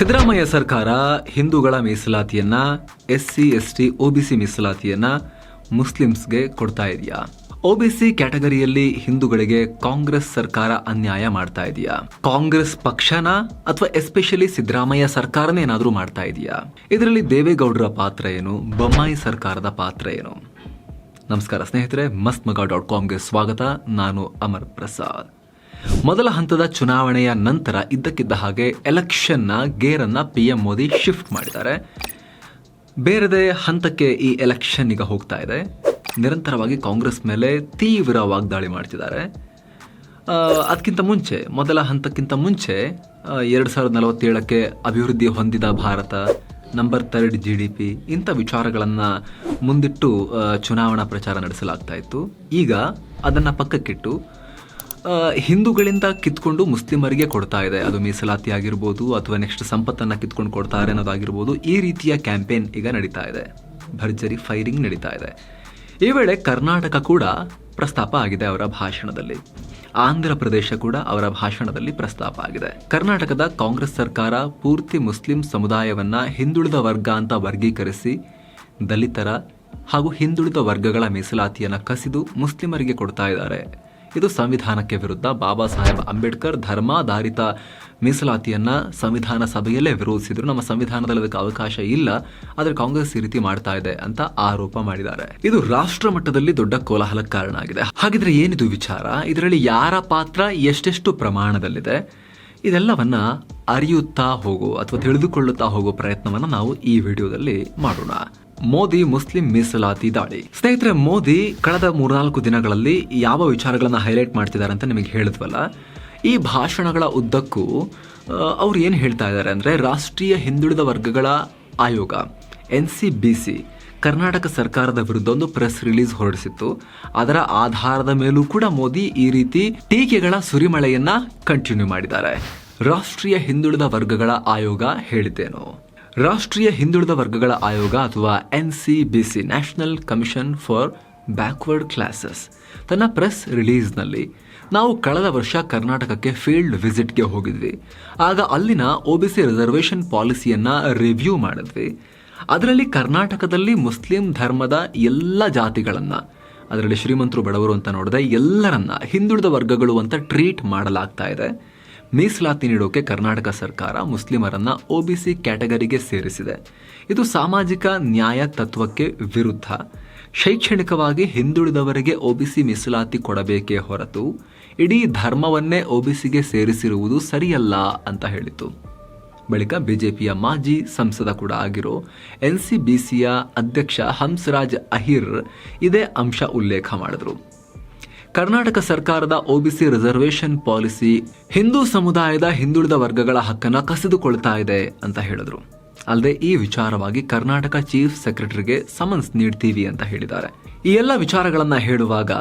ಸಿದ್ದರಾಮಯ್ಯ ಸರ್ಕಾರ ಹಿಂದೂಗಳ ಮೀಸಲಾತಿಯನ್ನ S C S T OBC ಮೀಸಲಾತಿಯನ್ನ ಮುಸ್ಲಿಮ್ಸ್ಗೆ ಕೊಡ್ತಾ ಇದೆಯಾ? ಒಬಿಸಿ ಕ್ಯಾಟಗರಿಯಲ್ಲಿ ಹಿಂದೂಗಳಿಗೆ ಕಾಂಗ್ರೆಸ್ ಸರ್ಕಾರ ಅನ್ಯಾಯ ಮಾಡ್ತಾ ಇದೆಯಾ? ಕಾಂಗ್ರೆಸ್ ಪಕ್ಷನ ಅಥವಾ ಎಸ್ಪೆಷಲಿ ಸಿದ್ದರಾಮಯ್ಯ ಸರ್ಕಾರನೇ ಏನಾದರೂ ಮಾಡ್ತಾ ಇದೆಯಾ? ಇದರಲ್ಲಿ ದೇವೇಗೌಡರ ಪಾತ್ರ ಏನು? ಬೊಮ್ಮಾಯಿ ಸರ್ಕಾರದ ಪಾತ್ರ ಏನು? ನಮಸ್ಕಾರ ಸ್ನೇಹಿತರೆ ಮಸ್ತ್ ಮಗ ಡಾಟ್ ಕಾಮ್ಗೆ ಸ್ವಾಗತ. ನಾನು ಅಮರ್ ಪ್ರಸಾದ್. ಮೊದಲ ಹಂತದ ಚುನಾವಣೆಯ ನಂತರ ಇದ್ದಕ್ಕಿದ್ದ ಹಾಗೆ ಎಲೆಕ್ಷನ್ನ ಗೇರನ್ನ ಪಿ ಎಂ ಮೋದಿ ಶಿಫ್ಟ್ ಮಾಡಿದ್ದಾರೆ. ಬೇರೆದೇ ಹಂತಕ್ಕೆ ಈ ಎಲೆಕ್ಷನ್ ಈಗ ಹೋಗ್ತಾ ಇದೆ. ನಿರಂತರವಾಗಿ ಕಾಂಗ್ರೆಸ್ ಮೇಲೆ ತೀವ್ರ ವಾಗ್ದಾಳಿ ಮಾಡ್ತಿದ್ದಾರೆ. ಅದಕ್ಕಿಂತ ಮುಂಚೆ, ಮೊದಲ ಹಂತಕ್ಕಿಂತ ಮುಂಚೆ ಎರಡು ಸಾವಿರದ ನಲವತ್ತೇಳಕ್ಕೆ ಅಭಿವೃದ್ಧಿ ಹೊಂದಿದ Bharat number third G D P ಇಂಥ ವಿಚಾರಗಳನ್ನು ಮುಂದಿಟ್ಟು ಚುನಾವಣಾ ಪ್ರಚಾರ ನಡೆಸಲಾಗ್ತಾ ಇತ್ತು. ಈಗ ಅದನ್ನು ಪಕ್ಕಕ್ಕಿಟ್ಟು ಹಿಂದೂಗಳಿಂದ ಕಿತ್ಕೊಂಡು ಮುಸ್ಲಿಮರಿಗೆ ಕೊಡ್ತಾ ಇದೆ. ಅದು ಮೀಸಲಾತಿ ಆಗಿರ್ಬೋದು ಅಥವಾ ನೆಕ್ಸ್ಟ್ ಸಂಪತ್ತನ್ನು ಕಿತ್ಕೊಂಡು ಕೊಡ್ತಾರೆ ಅನ್ನೋದಾಗಿರ್ಬೋದು ಈ ರೀತಿಯ ಕ್ಯಾಂಪೇನ್ ಈಗ ನಡೀತಾ ಇದೆ. ಭರ್ಜರಿ ಫೈರಿಂಗ್ ನಡೀತಾ ಇದೆ. ಈ ವೇಳೆ ಕರ್ನಾಟಕ ಕೂಡ ಪ್ರಸ್ತಾಪ ಆಗಿದೆ ಅವರ ಭಾಷಣದಲ್ಲಿ. ಆಂಧ್ರ ಪ್ರದೇಶ ಕೂಡ ಅವರ ಭಾಷಣದಲ್ಲಿ ಪ್ರಸ್ತಾಪ ಆಗಿದೆ. ಕರ್ನಾಟಕದ ಕಾಂಗ್ರೆಸ್ ಸರ್ಕಾರ ಪೂರ್ತಿ ಮುಸ್ಲಿಂ ಸಮುದಾಯವನ್ನ ಹಿಂದುಳಿದ ವರ್ಗ ಅಂತ ವರ್ಗೀಕರಿಸಿ, ದಲಿತರ ಹಾಗೂ ಹಿಂದುಳಿದ ವರ್ಗಗಳ ಮೀಸಲಾತಿಯನ್ನು ಕಸಿದು ಮುಸ್ಲಿಮರಿಗೆ ಕೊಡ್ತಾ ಇದ್ದಾರೆ. ಇದು ಸಂವಿಧಾನಕ್ಕೆ ವಿರುದ್ಧ ಬಾಬಾ ಸಾಹೇಬ್ ಅಂಬೇಡ್ಕರ್ ಧರ್ಮಾಧಾರಿತ ಮೀಸಲಾತಿಯನ್ನ ಸಂವಿಧಾನ ಸಭೆಯಲ್ಲೇ ವಿರೋಧಿಸಿದ್ರು. ನಮ್ಮ ಸಂವಿಧಾನದಲ್ಲಿ ಅದಕ್ಕೆ ಅವಕಾಶ ಇಲ್ಲ. ಆದರೆ ಕಾಂಗ್ರೆಸ್ ಈ ರೀತಿ ಮಾಡ್ತಾ ಇದೆ ಅಂತ ಆರೋಪ ಮಾಡಿದ್ದಾರೆ. ಇದು ರಾಷ್ಟ್ರ ಮಟ್ಟದಲ್ಲಿ ದೊಡ್ಡ ಕೋಲಾಹಲಕ್ಕೆ ಕಾರಣ ಆಗಿದೆ ಹಾಗಿದ್ರೆ ಏನಿದು ವಿಚಾರ? ಇದರಲ್ಲಿ ಯಾರ ಪಾತ್ರ ಎಷ್ಟೆಷ್ಟು ಪ್ರಮಾಣದಲ್ಲಿದೆ? ಇದೆಲ್ಲವನ್ನ ಅರಿಯುತ್ತಾ ಹೋಗೋ ಅಥವಾ ತಿಳಿದುಕೊಳ್ಳುತ್ತಾ ಹೋಗೋ ಪ್ರಯತ್ನವನ್ನ ನಾವು ಈ ವಿಡಿಯೋದಲ್ಲಿ ಮಾಡೋಣ. ಮೋದಿ ಮುಸ್ಲಿಂ ಮೀಸಲಾತಿ ದಾಳಿ ಸ್ನೇಹಿತರೆ, ಮೋದಿ ಕಳೆದ ಮೂರ್ನಾಲ್ಕು ದಿನಗಳಲ್ಲಿ ಯಾವ ವಿಚಾರಗಳನ್ನ ಹೈಲೈಟ್ ಮಾಡ್ತಿದ್ದಾರೆ ಅಂತ ನಿಮಗೆ ಹೇಳಿದ್ವಲ್ಲ, ಈ ಭಾಷಣಗಳ ಉದ್ದಕ್ಕೂ ಅವ್ರು ಏನು ಹೇಳ್ತಾ ಇದ್ದಾರೆ ಅಂದ್ರೆ ರಾಷ್ಟ್ರೀಯ ಹಿಂದುಳಿದ ವರ್ಗಗಳ ಆಯೋಗ, N C B C, Karnataka ಸರ್ಕಾರದ ವಿರುದ್ಧ ಒಂದು ಪ್ರೆಸ್ ರಿಲೀಸ್ ಹೊರಡಿಸಿತ್ತು. ಅದರ ಆಧಾರದ ಮೇಲೂ ಕೂಡ ಮೋದಿ ಈ ರೀತಿ ಟೀಕೆಗಳ ಸುರಿಮಳೆಯನ್ನ ಕಂಟಿನ್ಯೂ ಮಾಡಿದ್ದಾರೆ. ರಾಷ್ಟ್ರೀಯ ಹಿಂದುಳಿದ ವರ್ಗಗಳ ಆಯೋಗ ಹೇಳಿದ್ದೇನು? ರಾಷ್ಟ್ರೀಯ ಹಿಂದುಳಿದ ವರ್ಗಗಳ ಆಯೋಗ ಅಥವಾ N C B C national commission for backward classes ತನ್ನ ಪ್ರೆಸ್ ರಿಲೀಸ್ನಲ್ಲಿ ನಾವು ಕಳೆದ ವರ್ಷ ಕರ್ನಾಟಕಕ್ಕೆ ಫೀಲ್ಡ್ ವಿಸಿಟ್ಗೆ ಹೋಗಿದ್ವಿ. ಆಗ ಅಲ್ಲಿನ ಒ ಬಿ ಸಿ ರಿಸರ್ವೇಷನ್ ಪಾಲಿಸಿಯನ್ನು ರಿವ್ಯೂ ಮಾಡಿದ್ವಿ. ಅದರಲ್ಲಿ ಕರ್ನಾಟಕದಲ್ಲಿ ಮುಸ್ಲಿಂ ಧರ್ಮದ ಎಲ್ಲ ಜಾತಿಗಳನ್ನು, ಅದರಲ್ಲಿ ಶ್ರೀಮಂತರು ಬಡವರು ಅಂತ ನೋಡಿದೆ ಎಲ್ಲರನ್ನ ಹಿಂದುಳಿದ ವರ್ಗಗಳು ಅಂತ ಟ್ರೀಟ್ ಮಾಡಲಾಗ್ತಾ ಇದೆ. ಮೀಸಲಾತಿ ನೀಡೋಕೆ ಕರ್ನಾಟಕ ಸರ್ಕಾರ ಮುಸ್ಲಿಮರನ್ನ ಒಬಿಸಿ ಕ್ಯಾಟಗರಿಗೆ ಸೇರಿಸಿದೆ. ಇದು ಸಾಮಾಜಿಕ ನ್ಯಾಯ ತತ್ವಕ್ಕೆ ವಿರುದ್ಧ. ಶೈಕ್ಷಣಿಕವಾಗಿ ಹಿಂದುಳಿದವರಿಗೆ ಒಬಿಸಿ ಮೀಸಲಾತಿ ಕೊಡಬೇಕೇ ಹೊರತು ಇಡೀ ಧರ್ಮವನ್ನೇ ಒಬಿಸಿಗೆ ಸೇರಿಸಿರುವುದು ಸರಿಯಲ್ಲ ಅಂತ ಹೇಳಿತು. ಬಳಿಕ ಬಿಜೆಪಿಯ ಮಾಜಿ ಸಂಸದ ಕೂಡ ಆಗಿರೋ ಎನ್ ಸಿ ಬಿ ಸಿಯ ಅಧ್ಯಕ್ಷ ಹಂಸರಾಜ್ ಅಹಿರ್ ಇದೇ ಅಂಶ ಉಲ್ಲೇಖ ಮಾಡಿದ್ರು. ಕರ್ನಾಟಕ ಸರ್ಕಾರದ ಒಬಿಸಿ ರಿಸರ್ವೇಶನ್ ಪಾಲಿಸಿ ಹಿಂದೂ ಸಮುದಾಯದ ಹಿಂದುಳಿದ ವರ್ಗಗಳ ಹಕ್ಕನ್ನು ಕಸಿದುಕೊಳ್ತಾ ಇದೆ ಅಂತ ಹೇಳಿದ್ರು. ಅಲ್ಲದೆ ಈ ವಿಚಾರವಾಗಿ ಕರ್ನಾಟಕ ಚೀಫ್ ಸೆಕ್ರೆಟರಿಗೆ ಸಮನ್ಸ್ ನೀಡ್ತೀವಿ ಅಂತ ಹೇಳಿದ್ದಾರೆ. ಈ ಎಲ್ಲ ವಿಚಾರಗಳನ್ನು ಹೇಳುವಾಗ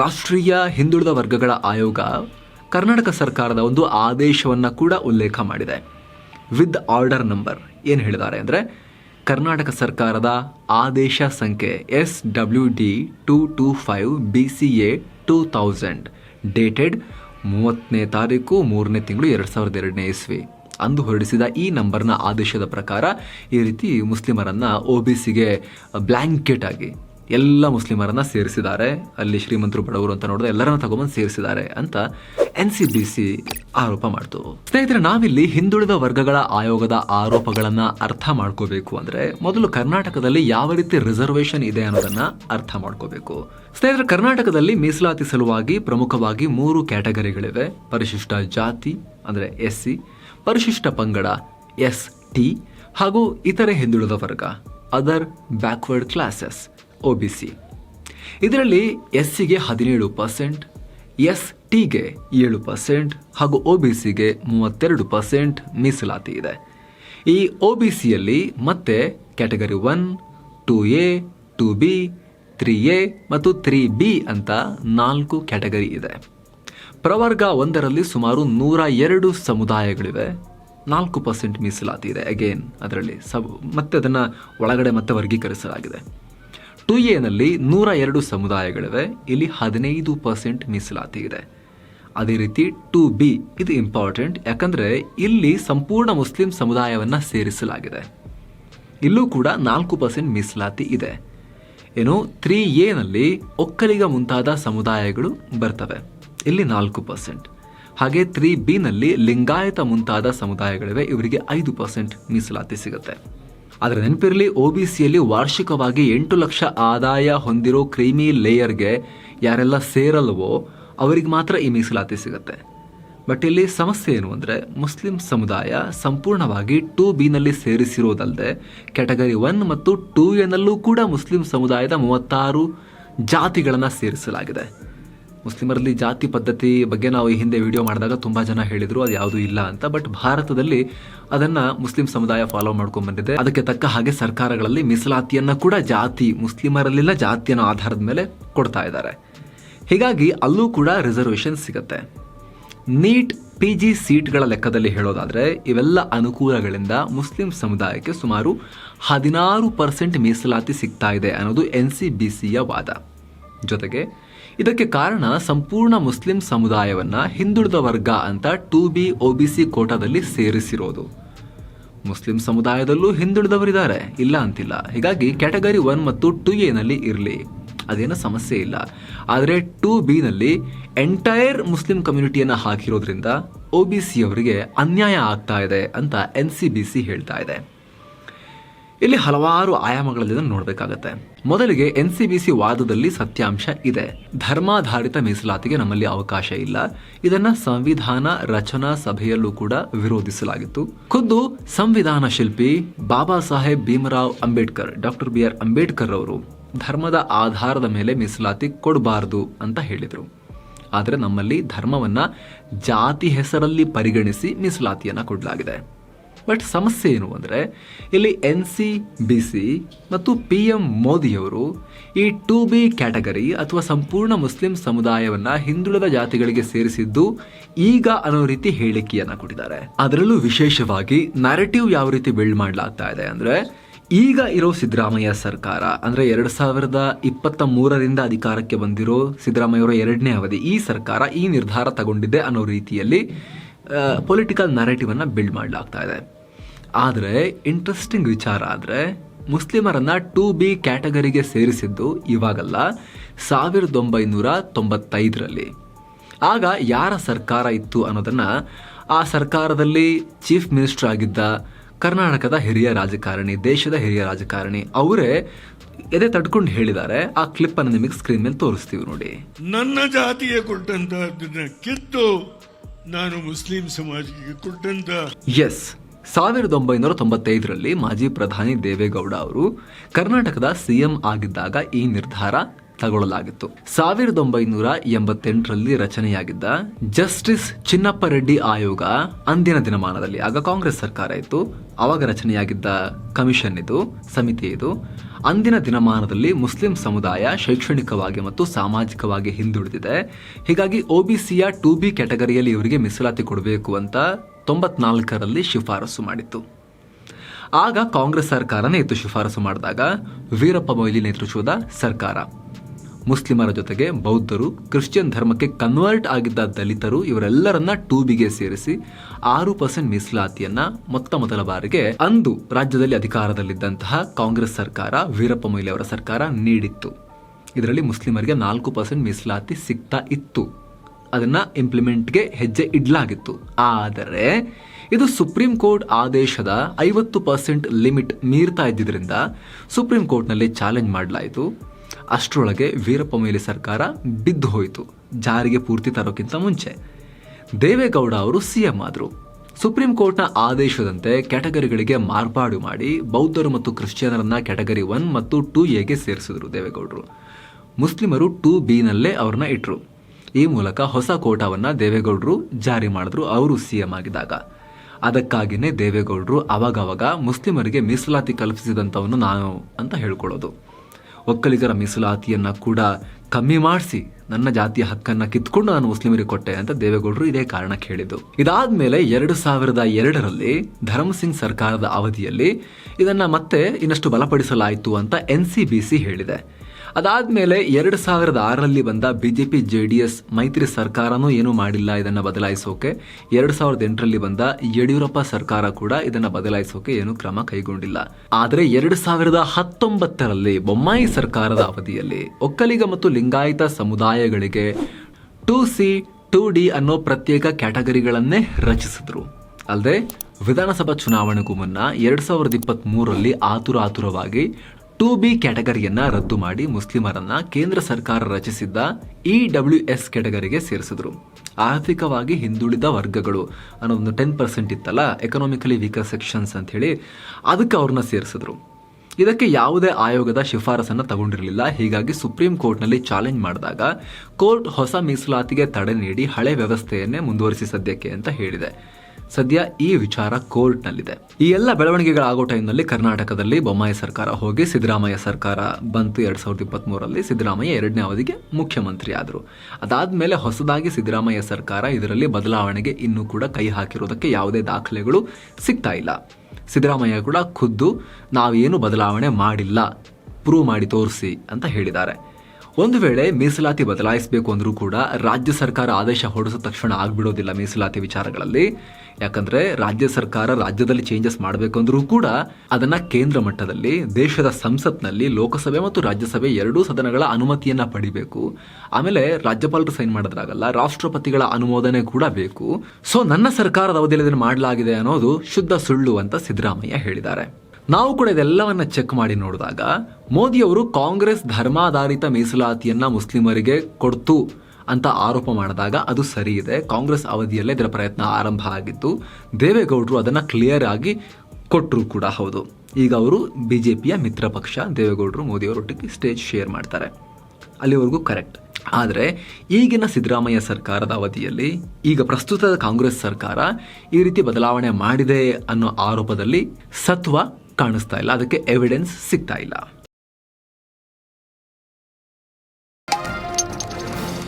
ರಾಷ್ಟ್ರೀಯ ಹಿಂದುಳಿದ ವರ್ಗಗಳ ಆಯೋಗ ಕರ್ನಾಟಕ ಸರ್ಕಾರದ ಒಂದು ಆದೇಶವನ್ನ ಕೂಡ ಉಲ್ಲೇಖ ಮಾಡಿದೆ. ವಿತ್ ಆರ್ಡರ್ ನಂಬರ್ ಏನು ಹೇಳಿದ್ದಾರೆ ಅಂದರೆ ಕರ್ನಾಟಕ ಸರ್ಕಾರದ ಆದೇಶ ಸಂಖ್ಯೆ S W D two two five B C A two thousand dated ಮೂವತ್ತನೇ ತಾರೀಕು ಮೂರನೇ ತಿಂಗಳು ಎರಡು ಸಾವಿರದ ಎರಡನೇ ಇಸ್ವಿ. ಅಂದು ಹೊರಡಿಸಿದ ಈ ನಂಬರ್ನ ಆದೇಶದ ಪ್ರಕಾರ ಈ ರೀತಿ ಮುಸ್ಲಿಮರನ್ನು ಒ ಬಿ ಸಿಗೆ ಬ್ಲ್ಯಾಂಕೆಟ್ ಆಗಿ ಎಲ್ಲ ಮುಸ್ಲಿಮರನ್ನ ಸೇರಿಸಿದ್ದಾರೆ. ಅಲ್ಲಿ ಶ್ರೀಮಂತರು, ಬಡವರು ಅಂತ ನೋಡಿದ್ರೆ ಎಲ್ಲರನ್ನ ತಗೊಂಡ್ಬಂದು ಸೇರಿಸಿದ್ದಾರೆ ಅಂತ ಎನ್ ಸಿ ಬಿ ಸಿ ಆರೋಪ ಮಾಡ್ತು. ಸ್ನೇಹಿತರೆ, ನಾವಿಲ್ಲಿ ಹಿಂದುಳಿದ ವರ್ಗಗಳ ಆಯೋಗದ ಆರೋಪಗಳನ್ನ ಅರ್ಥ ಮಾಡ್ಕೋಬೇಕು ಅಂದ್ರೆ ಮೊದಲು ಕರ್ನಾಟಕದಲ್ಲಿ ಯಾವ ರೀತಿ ರಿಸರ್ವೇಶನ್ ಇದೆ ಅನ್ನೋದನ್ನ ಅರ್ಥ ಮಾಡ್ಕೋಬೇಕು. ಸ್ನೇಹಿತರೆ, ಕರ್ನಾಟಕದಲ್ಲಿ ಮೀಸಲಾತಿ ಸಲುವಾಗಿ ಪ್ರಮುಖವಾಗಿ ಮೂರು ಕ್ಯಾಟಗರಿಗಳಿವೆ. ಪರಿಶಿಷ್ಟ ಜಾತಿ ಅಂದ್ರೆ ಎಸ್ ಸಿ, ಪರಿಶಿಷ್ಟ ಪಂಗಡ ಎಸ್ ಟಿ ಹಾಗೂ ಇತರೆ ಹಿಂದುಳಿದ ವರ್ಗ other backward classes O B C. ಇದರಲ್ಲಿ ಎಸ್ ಸಿಗೆ ಹದಿನೇಳು ಪರ್ಸೆಂಟ್, ಎಸ್ ಟಿಗೆ ಏಳು ಪರ್ಸೆಂಟ್ ಹಾಗೂ ಒ ಬಿ ಸಿಗೆ ಮೂವತ್ತೆರಡು ಪರ್ಸೆಂಟ್ ಮೀಸಲಾತಿ ಇದೆ. ಈ ಒ ಬಿ ಸಿಯಲ್ಲಿ ಮತ್ತೆ category one, two A, two B, three A ಮತ್ತು ತ್ರೀ ಬಿ ಅಂತ ನಾಲ್ಕು ಕ್ಯಾಟಗರಿ ಇದೆ. ಪ್ರವರ್ಗ ಒಂದರಲ್ಲಿ ಸುಮಾರು ನೂರ ಎರಡು ಸಮುದಾಯಗಳಿವೆ. ನಾಲ್ಕು ಪರ್ಸೆಂಟ್ ಮೀಸಲಾತಿ ಇದೆ. ಅಗೇನ್ ಅದರಲ್ಲಿ ಸಬ್ ಮತ್ತೆ ಅದನ್ನು ಒಳಗಡೆ ಮತ್ತೆ ವರ್ಗೀಕರಿಸಲಾಗಿದೆ. ಟು ಎನಲ್ಲಿ ನೂರ ಎರಡು ಸಮುದಾಯಗಳಿವೆ. ಇಲ್ಲಿ ಹದಿನೈದು ಪರ್ಸೆಂಟ್ ಮೀಸಲಾತಿ ಇದೆ. ಅದೇ ರೀತಿ ಟು ಬಿ ಇದು ಇಂಪಾರ್ಟೆಂಟ್, ಯಾಕಂದರೆ ಇಲ್ಲಿ ಸಂಪೂರ್ಣ ಮುಸ್ಲಿಂ ಸಮುದಾಯವನ್ನು ಸೇರಿಸಲಾಗಿದೆ. ಇಲ್ಲೂ ಕೂಡ ನಾಲ್ಕು ಪರ್ಸೆಂಟ್ ಮೀಸಲಾತಿ ಇದೆ. ಏನು ತ್ರೀ ಎನಲ್ಲಿ ಒಕ್ಕಲಿಗ ಮುಂತಾದ ಸಮುದಾಯಗಳು ಬರ್ತವೆ. ಇಲ್ಲಿ ನಾಲ್ಕು ಪರ್ಸೆಂಟ್. ಹಾಗೆ ತ್ರೀ ಬಿನಲ್ಲಿ ಲಿಂಗಾಯತ ಮುಂತಾದ ಸಮುದಾಯಗಳಿವೆ. ಇವರಿಗೆ ಐದು ಪರ್ಸೆಂಟ್ ಮೀಸಲಾತಿ ಸಿಗುತ್ತೆ. ಆದರೆ ನೆನಪಿರಲಿ ಒ ಬಿ ಸಿಯಲ್ಲಿ ವಾರ್ಷಿಕವಾಗಿ ಎಂಟು ಲಕ್ಷ ಆದಾಯ ಹೊಂದಿರೋ ಕ್ರೀಮಿ ಲೇಯರ್ಗೆ ಯಾರೆಲ್ಲ ಸೇರಲ್ವೋ ಅವರಿಗೆ ಮಾತ್ರ ಈ ಮೀಸಲಾತಿ ಸಿಗುತ್ತೆ. ಬಟ್ ಇಲ್ಲಿ ಸಮಸ್ಯೆ ಏನು ಅಂದರೆ ಮುಸ್ಲಿಂ ಸಮುದಾಯ ಸಂಪೂರ್ಣವಾಗಿ ಟೂ ಬಿನಲ್ಲಿ ಸೇರಿಸಿರೋದಲ್ಲದೆ ಕ್ಯಾಟಗರಿ ಒನ್ ಮತ್ತು ಟೂ ಎನಲ್ಲೂ ಕೂಡ ಮುಸ್ಲಿಂ ಸಮುದಾಯದ ಮೂವತ್ತಾರು ಜಾತಿಗಳನ್ನು ಸೇರಿಸಲಾಗಿದೆ. ಮುಸ್ಲಿಮರಲ್ಲಿ ಜಾತಿ ಪದ್ಧತಿ ಬಗ್ಗೆ ನಾವು ಹಿಂದೆ ವಿಡಿಯೋ ಮಾಡಿದಾಗ ತುಂಬ ಜನ ಹೇಳಿದ್ರು, ಅದು ಯಾವುದೂ ಇಲ್ಲ ಅಂತ. ಬಟ್ ಭಾರತದಲ್ಲಿ ಅದನ್ನ ಮುಸ್ಲಿಂ ಸಮುದಾಯ ಫಾಲೋ ಮಾಡ್ಕೊಂಡು ಬಂದಿದೆ. ಅದಕ್ಕೆ ತಕ್ಕ ಹಾಗೆ ಸರ್ಕಾರಗಳಲ್ಲಿ ಮೀಸಲಾತಿಯನ್ನ ಕೂಡ ಜಾತಿ, ಮುಸ್ಲಿಮರಲ್ಲಿನ ಜಾತಿಯನ್ನು ಆಧಾರದ ಮೇಲೆ ಕೊಡ್ತಾ ಇದ್ದಾರೆ. ಹೀಗಾಗಿ ಅಲ್ಲೂ ಕೂಡ ರಿಸರ್ವೇಷನ್ ಸಿಗುತ್ತೆ. ನೀಟ್ ಪಿ ಜಿ ಸೀಟ್ಗಳ ಲೆಕ್ಕದಲ್ಲಿ ಹೇಳೋದಾದರೆ, ಇವೆಲ್ಲ ಅನುಕೂಲಗಳಿಂದ ಮುಸ್ಲಿಂ ಸಮುದಾಯಕ್ಕೆ ಸುಮಾರು ಹದಿನಾರು ಪರ್ಸೆಂಟ್ ಮೀಸಲಾತಿ ಸಿಗ್ತಾ ಇದೆ ಅನ್ನೋದು ಎನ್ ಸಿ ಬಿ ಸಿಯ ವಾದ. ಜೊತೆಗೆ ಇದಕ್ಕೆ ಕಾರಣ ಸಂಪೂರ್ಣ ಮುಸ್ಲಿಂ ಸಮುದಾಯವನ್ನ ಹಿಂದುಳಿದ ವರ್ಗ ಅಂತ ಟು ಬಿ ಒಬಿಸಿ ಕೋಟಾದಲ್ಲಿ ಸೇರಿಸಿರೋದು. ಮುಸ್ಲಿಂ ಸಮುದಾಯದಲ್ಲೂ ಹಿಂದುಳಿದವರಿದ್ದಾರೆ, ಇಲ್ಲ ಅಂತಿಲ್ಲ. ಹೀಗಾಗಿ ಕ್ಯಾಟಗರಿ ಒನ್ ಮತ್ತು ಟು ಎನಲ್ಲಿ ಇರಲಿ, ಅದೇನು ಸಮಸ್ಯೆ ಇಲ್ಲ. ಆದರೆ ಟು ಬಿನಲ್ಲಿ ಎಂಟೈರ್ ಮುಸ್ಲಿಂ ಕಮ್ಯುನಿಟಿಯನ್ನು ಹಾಕಿರೋದ್ರಿಂದ ಒ ಬಿ ಸಿ ಅವರಿಗೆ ಅನ್ಯಾಯ ಆಗ್ತಾ ಇದೆ ಅಂತ ಎನ್ ಸಿ ಬಿ ಸಿ ಹೇಳ್ತಾ ಇದೆ. ಇಲ್ಲಿ ಹಲವಾರು ಆಯಾಮಗಳಲ್ಲಿ ಇದನ್ನು ನೋಡಬೇಕಾಗತ್ತೆ. ಮೊದಲಿಗೆ ಎನ್ ಸಿ ಬಿ ಸಿ ವಾದದಲ್ಲಿ ಸತ್ಯಾಂಶ ಇದೆ. ಧರ್ಮಾಧಾರಿತ ಮೀಸಲಾತಿಗೆ ನಮ್ಮಲ್ಲಿ ಅವಕಾಶ ಇಲ್ಲ. ಇದನ್ನ ಸಂವಿಧಾನ ರಚನಾ ಸಭೆಯಲ್ಲೂ ಕೂಡ ವಿರೋಧಿಸಲಾಗಿತ್ತು. ಖುದ್ದು ಸಂವಿಧಾನ ಶಿಲ್ಪಿ Baba Saheb Bhimrao Ambedkar, doctor B R Ambedkar ಅವರು ಧರ್ಮದ ಆಧಾರದ ಮೇಲೆ ಮೀಸಲಾತಿ ಕೊಡಬಾರದು ಅಂತ ಹೇಳಿದರು. ಆದರೆ ನಮ್ಮಲ್ಲಿ ಧರ್ಮವನ್ನ ಜಾತಿ ಹೆಸರಲ್ಲಿ ಪರಿಗಣಿಸಿ ಮೀಸಲಾತಿಯನ್ನ ಕೊಡಲಾಗಿದೆ. ಬಟ್ ಸಮಸ್ಯೆ ಏನು ಅಂದರೆ, ಇಲ್ಲಿ ಎನ್ ಸಿ ಬಿ ಸಿ ಮತ್ತು ಪಿ ಎಂ ಮೋದಿಯವರು ಈ ಟು ಬಿ ಕ್ಯಾಟಗರಿ ಅಥವಾ ಸಂಪೂರ್ಣ ಮುಸ್ಲಿಂ ಸಮುದಾಯವನ್ನು ಹಿಂದುಳಿದ ಜಾತಿಗಳಿಗೆ ಸೇರಿಸಿದ್ದು ಈಗ ಅನ್ನೋ ರೀತಿ ಹೇಳಿಕೆಯನ್ನು ಕೊಟ್ಟಿದ್ದಾರೆ. ಅದರಲ್ಲೂ ವಿಶೇಷವಾಗಿ ನ್ಯಾರೇಟಿವ್ ಯಾವ ರೀತಿ ಬಿಲ್ಡ್ ಮಾಡಲಾಗ್ತಾ ಇದೆ ಅಂದರೆ, ಈಗ ಇರೋ ಸಿದ್ದರಾಮಯ್ಯ ಸರ್ಕಾರ ಅಂದರೆ ಎರಡು ಸಾವಿರದ ಇಪ್ಪತ್ತ ಮೂರರಿಂದ ಅಧಿಕಾರಕ್ಕೆ ಬಂದಿರೋ ಸಿದ್ದರಾಮಯ್ಯವರ ಎರಡನೇ ಅವಧಿ ಈ ಸರ್ಕಾರ ಈ ನಿರ್ಧಾರ ತಗೊಂಡಿದೆ ಅನ್ನೋ ರೀತಿಯಲ್ಲಿ ಪೊಲಿಟಿಕಲ್ ನರೇಟಿವ್ ಅನ್ನ ಬಿಲ್ಡ್ ಮಾಡಲಾಗ್ತಾ ಇದೆ. ಆದರೆ ಇಂಟ್ರೆಸ್ಟಿಂಗ್ ವಿಚಾರ ಆದರೆ, ಮುಸ್ಲಿಮರನ್ನು ಟು ಬಿ ಕ್ಯಾಟಗರಿಗೆ ಸೇರಿಸಿದ್ದು ಇವಾಗಲ್ಲ, ಸಾವಿರದ ಒಂಬೈನೂರ ತೊಂಬತ್ತೈದರಲ್ಲಿ. ಆಗ ಯಾರ ಸರ್ಕಾರ ಇತ್ತು ಅನ್ನೋದನ್ನು ಆ ಸರ್ಕಾರದಲ್ಲಿ ಚೀಫ್ ಮಿನಿಸ್ಟರ್ ಆಗಿದ್ದ ಕರ್ನಾಟಕದ ಹಿರಿಯ ರಾಜಕಾರಣಿ, ದೇಶದ ಹಿರಿಯ ರಾಜಕಾರಣಿ, ಅವರೇ ಎದೆ ತಡ್ಕೊಂಡು ಹೇಳಿದ್ದಾರೆ. ಆ ಕ್ಲಿಪ್ ಅನ್ನು ನಿಮಗೆ ಸ್ಕ್ರೀನ್ ಮೇಲೆ ತೋರಿಸ್ತೀವಿ ನೋಡಿ. ನನ್ನ ಜಾತಿಯ ಕೊಟ್ಟಂತಹದನ್ನ ಕಿತ್ತು ನಾನು ಮುಸ್ಲಿಂ ಸಮಾಜಕ್ಕೆ ಕೊಟ್ಟಂತ. ಎಸ್ ಸಾವಿರದ ಒಂಬೈನೂರ ತೊಂಬತ್ತೈದರಲ್ಲಿ ಮಾಜಿ ಪ್ರಧಾನಿ ದೇವೇಗೌಡ ಅವರು ಕರ್ನಾಟಕದ ಸಿಎಂ ಆಗಿದ್ದಾಗ ಈ ನಿರ್ಧಾರ ತಗೊಳ್ಳಲಾಗಿತ್ತು. ಸಾವಿರದ ಒಂಬೈನೂರ ಎಂಬತ್ತೆಂಟರಲ್ಲಿ ರಚನೆಯಾಗಿದ್ದ ಜಸ್ಟಿಸ್ ಚಿನ್ನಪ್ಪ ರೆಡ್ಡಿ ಆಯೋಗ ಅಂದಿನ ದಿನಮಾನದಲ್ಲಿ, ಆಗ ಕಾಂಗ್ರೆಸ್ ಸರ್ಕಾರ ಇತ್ತು. ಅವಾಗ ರಚನೆಯಾಗಿದ್ದ ಕಮಿಷನ್ ಇದು, ಸಮಿತಿ ಇದು. ಅಂದಿನ ದಿನಮಾನದಲ್ಲಿ ಮುಸ್ಲಿಂ ಸಮುದಾಯ ಶೈಕ್ಷಣಿಕವಾಗಿ ಮತ್ತು ಸಾಮಾಜಿಕವಾಗಿ ಹಿಂದುಳಿದಿದೆ. ಹೀಗಾಗಿ ಒಬಿಸಿಯ ಟು ಬಿ ಕ್ಯಾಟಗರಿಯಲ್ಲಿ ಇವರಿಗೆ ಮೀಸಲಾತಿ ಕೊಡಬೇಕು ಅಂತ ತೊಂಬತ್ನಾಲ್ಕರಲ್ಲಿ ಶಿಫಾರಸು ಮಾಡಿತ್ತು. ಆಗ ಕಾಂಗ್ರೆಸ್ ಸರ್ಕಾರನೇ ಇತ್ತು ಶಿಫಾರಸು ಮಾಡಿದಾಗ. ವೀರಪ್ಪ ಮೊಯ್ಲಿ ನೇತೃತ್ವದ ಸರ್ಕಾರ. ಮುಸ್ಲಿಮರ ಜೊತೆಗೆ ಬೌದ್ಧರು, ಕ್ರಿಶ್ಚಿಯನ್ ಧರ್ಮಕ್ಕೆ ಕನ್ವರ್ಟ್ ಆಗಿದ್ದ ದಲಿತರು ಇವರೆಲ್ಲರನ್ನ ಟೂಬಿಗೆ ಸೇರಿಸಿ ಆರು ಪರ್ಸೆಂಟ್ ಮೀಸಲಾತಿಯನ್ನ ಮೊತ್ತ ಮೊದಲ ಬಾರಿಗೆ ಅಂದು ರಾಜ್ಯದಲ್ಲಿ ಅಧಿಕಾರದಲ್ಲಿದ್ದಂತಹ ಕಾಂಗ್ರೆಸ್ ಸರ್ಕಾರ, ವೀರಪ್ಪ ಮೊಯ್ಲಿ ಅವರ ಸರ್ಕಾರ ನೀಡಿತ್ತು. ಇದರಲ್ಲಿ ಮುಸ್ಲಿಮರಿಗೆ ನಾಲ್ಕು ಪರ್ಸೆಂಟ್ ಮೀಸಲಾತಿ ಸಿಗ್ತಾ ಇತ್ತು. ಅದನ್ನ ಇಂಪ್ಲಿಮೆಂಟ್ಗೆ ಹೆಜ್ಜೆ ಇಡಲಾಗಿತ್ತು. ಆದರೆ, ಇದು ಸುಪ್ರೀಂ ಕೋರ್ಟ್ ಆದೇಶದ ಐವತ್ತು ಪರ್ಸೆಂಟ್ ಲಿಮಿಟ್ ಮೀರ್ತಾ ಇದ್ದಿದ್ರಿಂದ ಸುಪ್ರೀಂ ಕೋರ್ಟ್ನಲ್ಲಿ ಚಾಲೆಂಜ್ ಮಾಡಲಾಯಿತು. ಅಷ್ಟರೊಳಗೆ ವೀರಪ್ಪ ಮೊಯ್ಲಿ ಸರ್ಕಾರ ಬಿದ್ದು ಹೋಯಿತು. ಜಾರಿಗೆ ಪೂರ್ತಿ ತರೋಕ್ಕಿಂತ ಮುಂಚೆ. ದೇವೇಗೌಡ ಅವರು ಸಿಎಂ ಆದರು. ಸುಪ್ರೀಂ ಕೋರ್ಟ್ನ ಆದೇಶದಂತೆ ಕ್ಯಾಟಗರಿಗಳಿಗೆ ಮಾರ್ಪಾಡು ಮಾಡಿ ಬೌದ್ಧರು ಮತ್ತು ಕ್ರಿಶ್ಚಿಯನರನ್ನ ಕ್ಯಾಟಗರಿ ಒನ್ ಮತ್ತು ಟೂ ಎಗೆ ಸೇರಿಸಿದ್ರು ದೇವೇಗೌಡರು. ಮುಸ್ಲಿಮರು ಟೂ ಬಿನಲ್ಲೇ ಅವ್ರನ್ನ ಇಟ್ಟರು ಈ ಮೂಲಕ ಹೊಸ ಕೋಟಾವನ್ನ ದೇವೇಗೌಡರು ಜಾರಿ ಮಾಡಿದ್ರು ಅವರು ಸಿಎಂ ಆಗಿದಾಗ ಅದಕ್ಕಾಗಿನೇ ದೇವೇಗೌಡರು ಅವಾಗವಾಗ ಮುಸ್ಲಿಮರಿಗೆ ಮೀಸಲಾತಿ ಕಲ್ಪಿಸಿದಂಥವನ್ನು ನಾನು ಅಂತ ಹೇಳ್ಕೊಳ್ಳೋದು. ಒಕ್ಕಲಿಗರ ಮೀಸಲಾತಿಯನ್ನು ಕೂಡ ಕಮ್ಮಿ ಮಾಡಿಸಿ ನನ್ನ ಜಾತಿಯ ಹಕ್ಕನ್ನ ಕಿತ್ಕೊಂಡು ನಾನು ಮುಸ್ಲಿಮರಿಗೆ ಕೊಟ್ಟೆ ಅಂತ ದೇವೇಗೌಡರು ಇದೇ ಕಾರಣ ಹೇಳಿದ್ದು ಇದಾದ್ಮೇಲೆ ಎರಡು ಸಾವಿರದ ಎರಡರಲ್ಲಿ ಧರ್ಮಸಿಂಗ್ ಸರ್ಕಾರದ ಅವಧಿಯಲ್ಲಿ ಇದನ್ನ ಮತ್ತೆ ಇನ್ನಷ್ಟು ಬಲಪಡಿಸಲಾಯಿತು ಅಂತ ಎನ್ ಸಿ ಬಿ ಸಿ ಹೇಳಿದೆ. ಅದಾದ್ಮೇಲೆ ಎರಡ್ ಸಾವಿರದ ಆರರಲ್ಲಿ ಬಂದ ಬಿಜೆಪಿ ಜೆಡಿಎಸ್ ಮೈತ್ರಿ ಸರ್ಕಾರನೂ ಏನೂ ಮಾಡಿಲ್ಲ ಇದನ್ನ ಬದಲಾಯಿಸೋಕೆ. ಎರಡ್ ಸಾವಿರದ ಎಂಟರಲ್ಲಿ ಬಂದ ಯಡಿಯೂರಪ್ಪ ಸರ್ಕಾರ ಕೂಡ ಇದನ್ನ ಬದಲಾಯಿಸೋಕೆ ಏನು ಕ್ರಮ ಕೈಗೊಂಡಿಲ್ಲ. ಆದರೆ ಎರಡ್ ಸಾವಿರದ ಹತ್ತೊಂಬತ್ತರಲ್ಲಿ ಬೊಮ್ಮಾಯಿ ಸರ್ಕಾರದ ಅವಧಿಯಲ್ಲಿ ಒಕ್ಕಲಿಗ ಮತ್ತು ಲಿಂಗಾಯತ ಸಮುದಾಯಗಳಿಗೆ ಟು ಸಿ, ಟು ಡಿ ಅನ್ನೋ ಪ್ರತ್ಯೇಕ ಕ್ಯಾಟಗರಿಗಳನ್ನೇ ರಚಿಸಿದ್ರು. ಅಲ್ಲದೆ ವಿಧಾನಸಭಾ ಚುನಾವಣೆಗೂ ಮುನ್ನ ಎರಡ್ ಸಾವಿರದ ಇಪ್ಪತ್ತ್ ಮೂರರಲ್ಲಿ ಆತುರ ಆತುರವಾಗಿ ಟು ಬಿ ಕ್ಯಾಟಗರಿಯನ್ನ ರದ್ದು ಮಾಡಿ ಮುಸ್ಲಿಮರನ್ನ ಕೇಂದ್ರ ಸರ್ಕಾರ ರಚಿಸಿದ್ದ ಇ ಡಬ್ಲ್ಯೂ ಎಸ್ ಕ್ಯಾಟಗರಿಗೆ ಸೇರಿಸಿದ್ರು. ಆರ್ಥಿಕವಾಗಿ ಹಿಂದುಳಿದ ವರ್ಗಗಳು ಅನ್ನೋ ಒಂದು ಟೆನ್ ಪರ್ಸೆಂಟ್ ಇತ್ತಲ್ಲ ಎಕನಾಮಿಕಲಿ ವೀಕರ್ ಸೆಕ್ಷನ್ಸ್ ಅಂತ ಹೇಳಿ ಅದಕ್ಕೆ ಅವ್ರನ್ನ ಸೇರಿಸಿದ್ರು. ಇದಕ್ಕೆ ಯಾವುದೇ ಆಯೋಗದ ಶಿಫಾರಸನ್ನು ತಗೊಂಡಿರಲಿಲ್ಲ. ಹೀಗಾಗಿ ಸುಪ್ರೀಂ ಕೋರ್ಟ್ನಲ್ಲಿ ಚಾಲೆಂಜ್ ಮಾಡಿದಾಗ ಕೋರ್ಟ್ ಹೊಸ ಮೀಸಲಾತಿಗೆ ತಡೆ ನೀಡಿ ಹಳೆ ವ್ಯವಸ್ಥೆಯನ್ನೇ ಮುಂದುವರಿಸಿ ಸದ್ಯಕ್ಕೆ ಅಂತ ಹೇಳಿದೆ. ಸದ್ಯ ಈ ವಿಚಾರ ಕೋರ್ಟ್ನಲ್ಲಿದೆ. ಈ ಎಲ್ಲ ಬೆಳವಣಿಗೆಗಳಾಗೋ ಟೈಮ್ನಲ್ಲಿ ಕರ್ನಾಟಕದಲ್ಲಿ ಬೊಮ್ಮಾಯಿ ಸರ್ಕಾರ ಹೋಗಿ ಸಿದ್ದರಾಮಯ್ಯ ಸರ್ಕಾರ ಬಂತು ಎರಡ್ ಸಾವಿರದ ಇಪ್ಪತ್ತ್ಮೂರಲ್ಲಿ ಸಿದ್ದರಾಮಯ್ಯ ಎರಡನೇ ಅವಧಿಗೆ ಮುಖ್ಯಮಂತ್ರಿ ಆದರು ಅದಾದ್ಮೇಲೆ ಹೊಸದಾಗಿ ಸಿದ್ದರಾಮಯ್ಯ ಸರ್ಕಾರ ಇದರಲ್ಲಿ ಬದಲಾವಣೆಗೆ ಇನ್ನೂ ಕೂಡ ಕೈ ಹಾಕಿರೋದಕ್ಕೆ ಯಾವುದೇ ದಾಖಲೆಗಳು ಸಿಗ್ತಾ ಇಲ್ಲ. ಸಿದ್ದರಾಮಯ್ಯ ಕೂಡ ಖುದ್ದು, ನಾವೇನು ಬದಲಾವಣೆ ಮಾಡಿಲ್ಲ ಪ್ರೂವ್ ಮಾಡಿ ತೋರಿಸಿ ಅಂತ ಹೇಳಿದ್ದಾರೆ. ಒಂದು ವೇಳೆ ಮೀಸಲಾತಿ ಬದಲಾಯಿಸಬೇಕು ಅಂದರೂ ಕೂಡ ರಾಜ್ಯ ಸರ್ಕಾರ ಆದೇಶ ಹೊರಡಿಸಿದ ತಕ್ಷಣ ಆಗ್ಬಿಡೋದಿಲ್ಲ ಮೀಸಲಾತಿ ವಿಚಾರಗಳಲ್ಲಿ. ಯಾಕಂದರೆ ರಾಜ್ಯ ಸರ್ಕಾರ ರಾಜ್ಯದಲ್ಲಿ ಚೇಂಜಸ್ ಮಾಡಬೇಕು ಅಂದರೂ ಕೂಡ ಅದನ್ನು ಕೇಂದ್ರ ಮಟ್ಟದಲ್ಲಿ, ದೇಶದ ಸಂಸತ್ನಲ್ಲಿ, ಲೋಕಸಭೆ ಮತ್ತು ರಾಜ್ಯಸಭೆ ಎರಡೂ ಸದನಗಳ ಅನುಮತಿಯನ್ನು ಪಡಿಬೇಕು. ಆಮೇಲೆ ರಾಜ್ಯಪಾಲರು ಸೈನ್ ಮಾಡೋದ್ರಾಗಲ್ಲ, ರಾಷ್ಟ್ರಪತಿಗಳ ಅನುಮೋದನೆ ಕೂಡ ಬೇಕು. ಸೊ ನನ್ನ ಸರ್ಕಾರದ ಅವಧಿಯಲ್ಲಿ ಇದನ್ನು ಮಾಡಲಾಗಿದೆ ಅನ್ನೋದು ಶುದ್ಧ ಸುಳ್ಳು ಅಂತ ಸಿದ್ದರಾಮಯ್ಯ ಹೇಳಿದ್ದಾರೆ. ನಾವು ಕೂಡ ಇದೆಲ್ಲವನ್ನ ಚೆಕ್ ಮಾಡಿ ನೋಡಿದಾಗ, ಮೋದಿಯವರು ಕಾಂಗ್ರೆಸ್ ಧರ್ಮಾಧಾರಿತ ಮೀಸಲಾತಿಯನ್ನ ಮುಸ್ಲಿಮರಿಗೆ ಕೊಡ್ತು ಅಂತ ಆರೋಪ ಮಾಡಿದಾಗ ಅದು ಸರಿ ಇದೆ. ಕಾಂಗ್ರೆಸ್ ಅವಧಿಯಲ್ಲೇ ಇದರ ಪ್ರಯತ್ನ ಆರಂಭ ಆಗಿತ್ತು ದೇವೇಗೌಡರು ಅದನ್ನ ಕ್ಲಿಯರ್ ಆಗಿ ಕೊಟ್ಟರು ಕೂಡ ಹೌದು. ಈಗ ಅವರು ಬಿಜೆಪಿಯ ಮಿತ್ರ ಪಕ್ಷ, ದೇವೇಗೌಡರು ಮೋದಿಯವರೊಟ್ಟಿಗೆ ಸ್ಟೇಜ್ ಶೇರ್ ಮಾಡ್ತಾರೆ. ಅಲ್ಲಿವರೆಗೂ ಕರೆಕ್ಟ್ ಆದರೆ ಈಗಿನ ಸಿದ್ದರಾಮಯ್ಯ ಸರ್ಕಾರದ ಅವಧಿಯಲ್ಲಿ, ಈಗ ಪ್ರಸ್ತುತದ ಕಾಂಗ್ರೆಸ್ ಸರ್ಕಾರ ಈ ರೀತಿ ಬದಲಾವಣೆ ಮಾಡಿದೆ ಅನ್ನೋ ಆರೋಪದಲ್ಲಿ ಸತ್ವ ಕಾಣಿಸ್ತಾ ಇಲ್ಲ. ಅದಕ್ಕೆ ಎವಿಡೆನ್ಸ್ ಸಿಗ್ತಾ ಇಲ್ಲ.